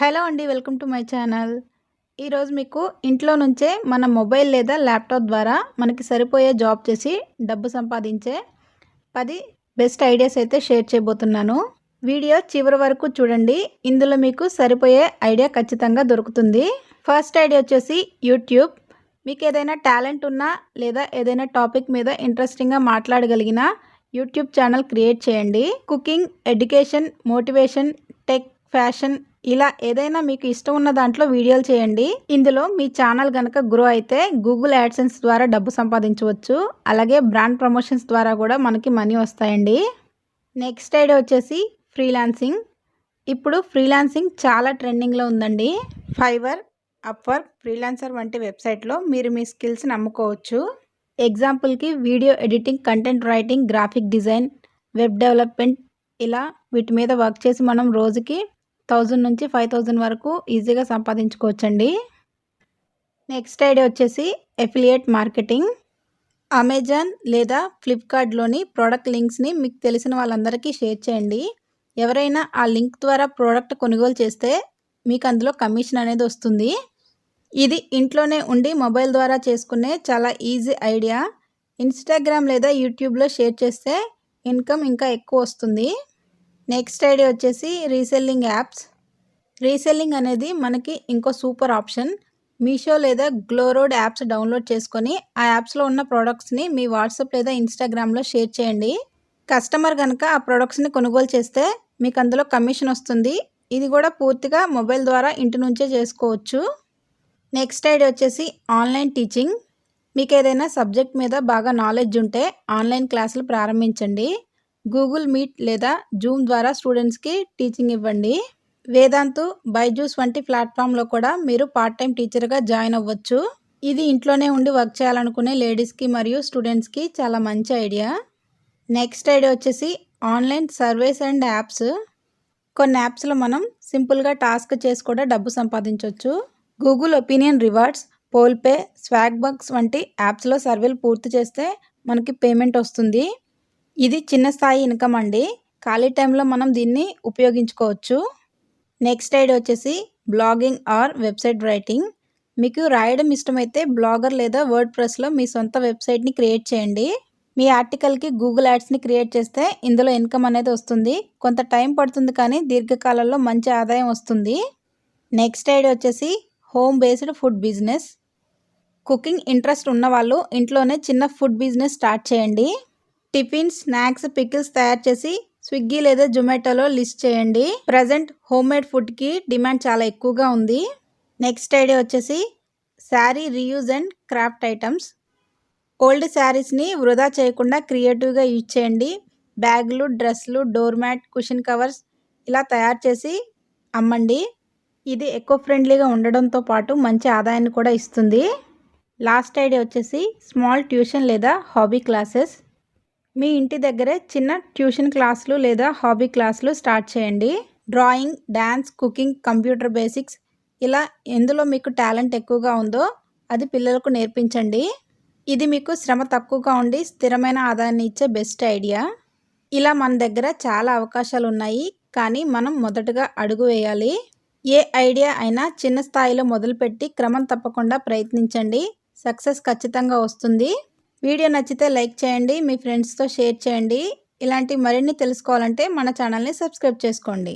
Hello అండి welcome to my channel. ఈరోజు మీకు ఇంట్లో నుంచే మన మొబైల్ లేదా ల్యాప్టాప్ ద్వారా మనకి సరిపోయే జాబ్ చేసి డబ్బు సంపాదించే పది బెస్ట్ ఐడియాస్ అయితే షేర్ చేయబోతున్నాను. వీడియో చివరి వరకు చూడండి. ఇందులో మీకు సరిపోయే ఐడియా ఖచ్చితంగా దొరుకుతుంది. ఫస్ట్ ఐడియా వచ్చేసి యూట్యూబ్. మీకు ఏదైనా టాలెంట్ ఉన్నా లేదా ఏదైనా టాపిక్ మీద ఇంట్రెస్టింగ్గా మాట్లాడగలిగిన యూట్యూబ్ ఛానల్ క్రియేట్ చేయండి. Cooking education motivation tech fashion ఇలా ఏదైనా మీకు ఇష్టం ఉన్న దాంట్లో వీడియోలు చేయండి. ఇందులో మీ ఛానల్ కనుక గ్రో అయితే గూగుల్ యాడ్సెన్స్ ద్వారా డబ్బు సంపాదించవచ్చు. అలాగే బ్రాండ్ ప్రమోషన్స్ ద్వారా కూడా మనకి మనీ వస్తాయండి. నెక్స్ట్ ఐడియా వచ్చేసి ఫ్రీలాన్సింగ్ ఇప్పుడు ఫ్రీలాన్సింగ్ చాలా ట్రెండింగ్లో ఉందండి. ఫైవర్ అప్వర్క్ ఫ్రీలాన్సర్ వంటి వెబ్సైట్లో మీరు మీ స్కిల్స్ని అమ్ముకోవచ్చు ఎగ్జాంపుల్కి video editing content writing graphic design web development ఇలా వీటి మీద వర్క్ చేసి మనం రోజుకి థౌజండ్ నుంచి ఫైవ్ థౌజండ్ వరకు ఈజీగా సంపాదించుకోవచ్చండి. నెక్స్ట్ ఐడియా వచ్చేసి ఎఫిలియేట్ మార్కెటింగ్. అమెజాన్ లేదా ఫ్లిప్కార్ట్లోని ప్రోడక్ట్ లింక్స్ని మీకు తెలిసిన వాళ్ళందరికీ షేర్ చేయండి. ఎవరైనా ఆ లింక్ ద్వారా ప్రోడక్ట్ కొనుగోలు చేస్తే మీకు అందులో కమిషన్ అనేది వస్తుంది. ఇది ఇంట్లోనే ఉండి మొబైల్ ద్వారా చేసుకునే చాలా ఈజీ ఐడియా. ఇన్స్టాగ్రామ్ లేదా యూట్యూబ్లో షేర్ చేస్తే ఇన్కమ్ ఇంకా ఎక్కువ వస్తుంది. నెక్స్ట్ ఐడియా వచ్చేసి రీసెల్లింగ్ యాప్స్. రీసెల్లింగ్ అనేది మనకి ఇంకో సూపర్ ఆప్షన్. మీషో లేదా గ్లోరోడ్ యాప్స్ డౌన్లోడ్ చేసుకొని ఆ యాప్స్లో ఉన్న ప్రోడక్ట్స్ని మీ వాట్సాప్ లేదా ఇన్స్టాగ్రామ్లో షేర్ చేయండి. కస్టమర్ కనుక ఆ ప్రోడక్ట్స్ని కొనుగోలు చేస్తే మీకు అందులో కమిషన్ వస్తుంది. ఇది కూడా పూర్తిగా మొబైల్ ద్వారా ఇంటి నుంచే చేసుకోవచ్చు. నెక్స్ట్ ఐడియా వచ్చేసి ఆన్లైన్ టీచింగ్. మీకు ఏదైనా సబ్జెక్ట్ మీద బాగా నాలెడ్జ్ ఉంటే ఆన్లైన్ క్లాసులు ప్రారంభించండి. గూగుల్ మీట్ లేదా జూమ్ ద్వారా స్టూడెంట్స్కి టీచింగ్ ఇవ్వండి. వేదాంతు బైజూస్ వంటి ప్లాట్ఫామ్లో కూడా మీరు పార్ట్ టైం టీచర్గా జాయిన్ అవ్వచ్చు. ఇది ఇంట్లోనే ఉండి వర్క్ చేయాలనుకునే లేడీస్కి మరియు స్టూడెంట్స్కి చాలా మంచి ఐడియా. నెక్స్ట్ ఐడియా వచ్చేసి ఆన్లైన్ సర్వీస్ అండ్ యాప్స్. కొన్ని యాప్స్లో మనం సింపుల్గా టాస్క్ చేసి కూడా డబ్బు సంపాదించవచ్చు Google opinion rewards Pollpay Swagbucks వంటి యాప్స్లో సర్వేలు పూర్తి చేస్తే మనకి పేమెంట్ వస్తుంది. ఇది చిన్న స్థాయి ఇన్కమ్ అండి. ఖాళీ టైంలో మనం దీన్ని ఉపయోగించుకోవచ్చు. నెక్స్ట్ ఐడి వచ్చేసి బ్లాగింగ్ ఆర్ వెబ్సైట్ రైటింగ్. మీకు రాయడం ఇష్టమైతే బ్లాగర్ లేదా వర్డ్ ప్రెస్లో మీ సొంత వెబ్సైట్ని క్రియేట్ చేయండి. మీ ఆర్టికల్కి గూగుల్ యాడ్స్ని క్రియేట్ చేస్తే ఇందులో ఇన్కమ్ అనేది వస్తుంది. కొంత టైం పడుతుంది కానీ దీర్ఘకాలంలో మంచి ఆదాయం వస్తుంది. నెక్స్ట్ ఐడి వచ్చేసి home based food business. Cooking interest ఉన్న వాళ్ళు ఇంట్లోనే చిన్న ఫుడ్ బిజినెస్ స్టార్ట్ చేయండి. టిఫిన్ స్నాక్స్ పికిల్స్ తయారు చేసి స్విగ్గీ లేదా జొమాటోలో లిస్ట్ చేయండి. ప్రజెంట్ హోమ్ మేడ్ ఫుడ్కి డిమాండ్ చాలా ఎక్కువగా ఉంది. నెక్స్ట్ ఐడియా వచ్చేసి sari reuse and craft items. Old శారీస్ని వృధా చేయకుండా క్రియేటివ్గా యూజ్ చేయండి. బ్యాగులు డ్రెస్లు డోర్ మ్యాట్ కుషన్ కవర్స్ ఇలా తయారు చేసి అమ్మండి. ఇది ఎకో ఫ్రెండ్లీగా ఉండడంతో పాటు మంచి ఆదాయాన్ని కూడా ఇస్తుంది. లాస్ట్ ఐడియా వచ్చేసి స్మాల్ ట్యూషన్ లేదా హాబీ క్లాసెస్. మీ ఇంటి దగ్గరే చిన్న ట్యూషన్ క్లాసులు లేదా హాబీ క్లాసులు స్టార్ట్ చేయండి. Drawing dance cooking computer basics ఇలా ఎందులో మీకు టాలెంట్ ఎక్కువగా ఉందో అది పిల్లలకు నేర్పించండి. ఇది మీకు శ్రమ తక్కువగా ఉండి స్థిరమైన ఆదాయాన్ని ఇచ్చే బెస్ట్ ఐడియా. ఇలా మన దగ్గర చాలా అవకాశాలు ఉన్నాయి. కానీ మనం మొదటగా అడుగు వేయాలి. ఏ ఐడియా అయినా చిన్న స్థాయిలో మొదలుపెట్టి క్రమం తప్పకుండా ప్రయత్నించండి. సక్సెస్ ఖచ్చితంగా వస్తుంది. వీడియో నచ్చితే లైక్ చేయండి మీ ఫ్రెండ్స్తో షేర్ చేయండి. ఇలాంటి మరిన్ని తెలుసుకోవాలంటే మన ఛానల్ని సబ్స్క్రైబ్ చేసుకోండి.